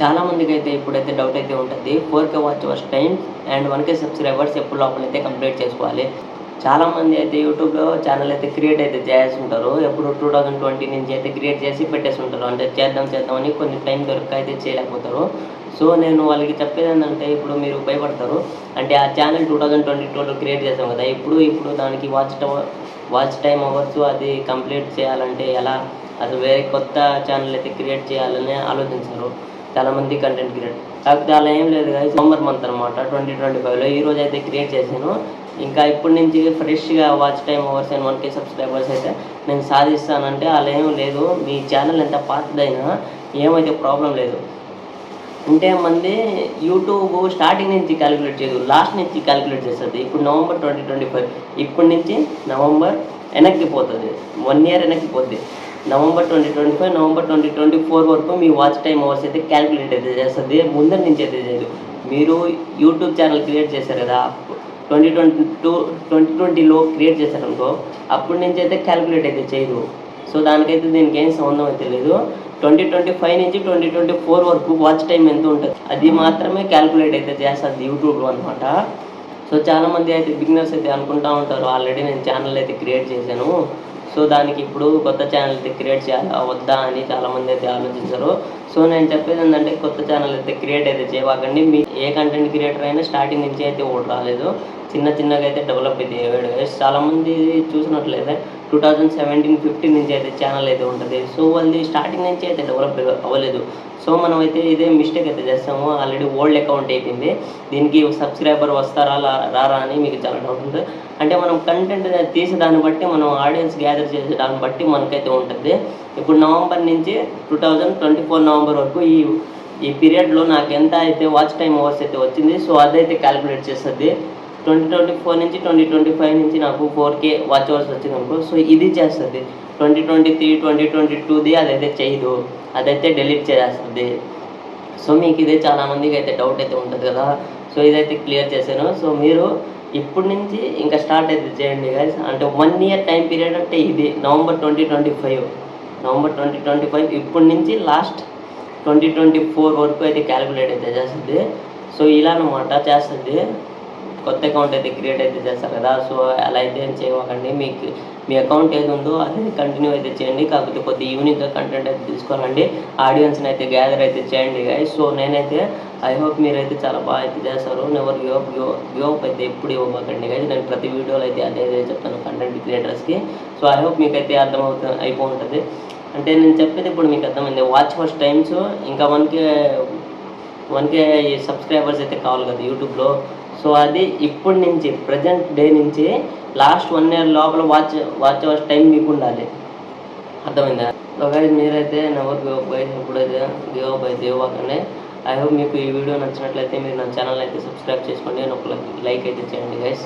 చాలా మందికి అయితే ఇప్పుడైతే డౌట్ అయితే ఉంటుంది. Four K watch hours time and one K subscribers ఎప్పుడు లోపల అయితే కంప్లీట్ చేసుకోవాలి. చాలా మంది అయితే యూట్యూబ్లో ఛానల్ అయితే క్రియేట్ అయితే చేసి ఉంటారు ఎప్పుడు టూ థౌజండ్ ట్వంటీ నుంచి అయితే క్రియేట్ చేసి పెట్టేసి ఉంటారు అంటే చేద్దాం చేద్దామని కొన్ని టైం దొరక అయితే చేయలేకపోతారు. సో నేను వాళ్ళకి చెప్పేది ఏంటంటే ఇప్పుడు మీరు భయపడతారు. అంటే ఆ ఛానల్ టూ థౌజండ్ ట్వంటీ టూలో క్రియేట్ చేసాం కదా ఇప్పుడు ఇప్పుడు దానికి వాచ్ టవర్ వాచ్ టైం అవ్వచ్చు అది కంప్లీట్ చేయాలంటే ఎలా? అసలు వేరే కొత్త ఛానల్ అయితే క్రియేట్ చేయాలని ఆలోచించారు. చాలామంది కంటెంట్ క్రియేట్ కాకపోతే అలా ఏం లేదు కానీ సోమర్ మంత్ అనమాట ట్వంటీ ట్వంటీ ఫైవ్లో ఈ రోజు అయితే క్రియేట్ చేశాను. ఇంకా ఇప్పటి నుంచి ఫ్రెష్గా watch time hours and one K subscribers అయితే నేను సాధిస్తానంటే అలా ఏం లేదు. మీ ఛానల్ ఎంత పాతదైనా ఏమైతే ప్రాబ్లం లేదు. అంటే మంది యూట్యూబ్ స్టార్టింగ్ నుంచి క్యాలిక్యులేట్ చేయదు లాస్ట్ నుంచి క్యాలిక్యులేట్ చేస్తుంది. ఇప్పుడు నవంబర్ ట్వంటీ ట్వంటీ ఫైవ్ ఇప్పటి నుంచి నవంబర్ వెనక్కి పోతుంది. వన్ ఇయర్ వెనక్కి పోతుంది November twenty twenty five November twenty twenty four వరకు మీ వాచ్ టైం అవర్స్ అయితే క్యాలిక్యులేట్ అయితే చేస్తుంది. ముందర నుంచి అయితే చేయదు మీరు యూట్యూబ్ ఛానల్ క్రియేట్ చేశారు కదా ట్వంటీ ట్వంటీ టూ ట్వంటీ ట్వంటీలో క్రియేట్ చేశారనుకో అప్పటి నుంచి అయితే క్యాలిక్యులేట్ అయితే చేయదు. సో దానికైతే దీనికి ఏం సంబంధం అయితే లేదు. ట్వంటీ ట్వంటీ ఫైవ్ నుంచి ట్వంటీ ట్వంటీ ఫోర్ వరకు వాచ్ టైం ఎంత ఉంటుంది? అది మాత్రమే క్యాలిక్యులేట్ అయితే చేస్తుంది యూట్యూబ్లో అనమాట సో చాలామంది అయితే బిగినర్స్ అయితే అనుకుంటా ఉంటారు. ఆల్రెడీ నేను ఛానల్ అయితే క్రియేట్ చేశాను. సో దానికి ఇప్పుడు కొత్త ఛానల్ అయితే క్రియేట్ చేయాలా వద్దా అని చాలామంది అయితే ఆలోచించారు. సో నేను చెప్పేది ఏంటంటే కొత్త ఛానల్ అయితే క్రియేట్ అయితే చేయవాకండి మీ ఏ కంటెంట్ క్రియేటర్ అయినా స్టార్టింగ్ నుంచి అయితే ఓటు రాలేదు. చిన్న చిన్నగా అయితే డెవలప్ అయితే అయ్యాడు చాలామంది చూసినట్లయితే టూ థౌజండ్ సెవెంటీన్ ఫిఫ్టీన్ నుంచి అయితే ఛానల్ అయితే ఉంటుంది. సో వాళ్ళది స్టార్టింగ్ నుంచి అయితే డెవలప్ అవ్వలేదు. సో మనం అయితే ఇదే మిస్టేక్ అయితే చేస్తాము. ఆల్రెడీ ఓల్డ్ అకౌంట్ అయిపోయింది. దీనికి సబ్స్క్రైబర్ వస్తారా రారా అని మీకు చాలా డౌట్ ఉంటుంది. అంటే మనం కంటెంట్ తీసే దాన్ని బట్టి మనం ఆడియన్స్ గ్యాదర్ చేసే దాన్ని బట్టి మనకైతే ఉంటుంది. ఇప్పుడు నవంబర్ నుంచి two thousand twenty four November వరకు ఈ ఈ పీరియడ్లో నాకు ఎంత అయితే వాచ్ టైం అవర్స్ అయితే వచ్చింది సో అదైతే క్యాలిక్యులేట్ చేస్తుంది. ట్వంటీ ట్వంటీ ఫోర్ నుంచి ట్వంటీ ట్వంటీ ఫైవ్ నుంచి నాకు ఫోర్ కే వాచ్ అవర్స్ వచ్చింది అనుకో సో ఇది చేస్తుంది. Twenty twenty three twenty twenty టూది అదైతే చేయదు. అదైతే డెలీట్ చేసేస్తుంది. సో మీకు ఇదే చాలా మందికి అయితే డౌట్ అయితే ఉంటుంది కదా. సో ఇదైతే క్లియర్ చేశాను. సో మీరు ఇప్పటి నుంచి ఇంకా స్టార్ట్ అయితే చేయండి గాయస్ అంటే వన్ ఇయర్ టైం పీరియడ్ అంటే ఇది November twenty twenty five November twenty twenty five ఇప్పటి నుంచి లాస్ట్ ట్వంటీ ట్వంటీ ఫోర్ వరకు అయితే క్యాలిక్యులేట్ అయితే చేస్తుంది. సో ఇలా అనమాట చేస్తుంది. కొత్త అకౌంట్ అయితే క్రియేట్ అయితే చేస్తారు కదా. సో అలా అయితే ఏం చేయకండి మీకు మీ అకౌంట్ ఏది ఉందో అది కంటిన్యూ అయితే చేయండి. కాకపోతే కొద్ది యూనిక్గా కంటెంట్ అయితే తీసుకోవాలండి. ఆడియన్స్ని అయితే గ్యాదర్ అయితే చేయండి గాయస్ సో నేనైతే ఐ హోప్ మీరైతే చాలా బాగా అయితే చేస్తారు. నెవర్ యోప్ యోప్ అయితే ఎప్పుడు ఇవ్వకండి గాయస్ నేను ప్రతి వీడియోలో అయితే అదే అదే చెప్తాను కంటెంట్ క్రియేటర్స్కి సో ఐ హోప్ మీకైతే అర్థమవుతుంది అయిపోతుంది అంటే నేను చెప్పేది ఇప్పుడు మీకు అర్థమైంది. వాచ్ ఫస్ట్ టైమ్స్ ఇంకా మనకి వన్కే వన్కే సబ్స్క్రైబర్స్ అయితే కావాలి కదా యూట్యూబ్లో. సో అది ఇప్పటి నుంచి ప్రజెంట్ డే నుంచి లాస్ట్ వన్ ఇయర్ లోపల వాచ్ వాచ్ అవర్స్ టైం మీకు ఉండాలి. అర్థమైందా? సో గైస్ మీరైతే నెవర్ గివ్ అప్ గైస్ ఎప్పుడైతే గివ్ అప్ అయితే ఇవ్వకండి ఐ హోప్ మీకు ఈ వీడియో నచ్చినట్లయితే మీరు నా ఛానల్ అయితే సబ్స్క్రైబ్ చేసుకోండి. అని ఒక లైక్ అయితే చేయండి గైస్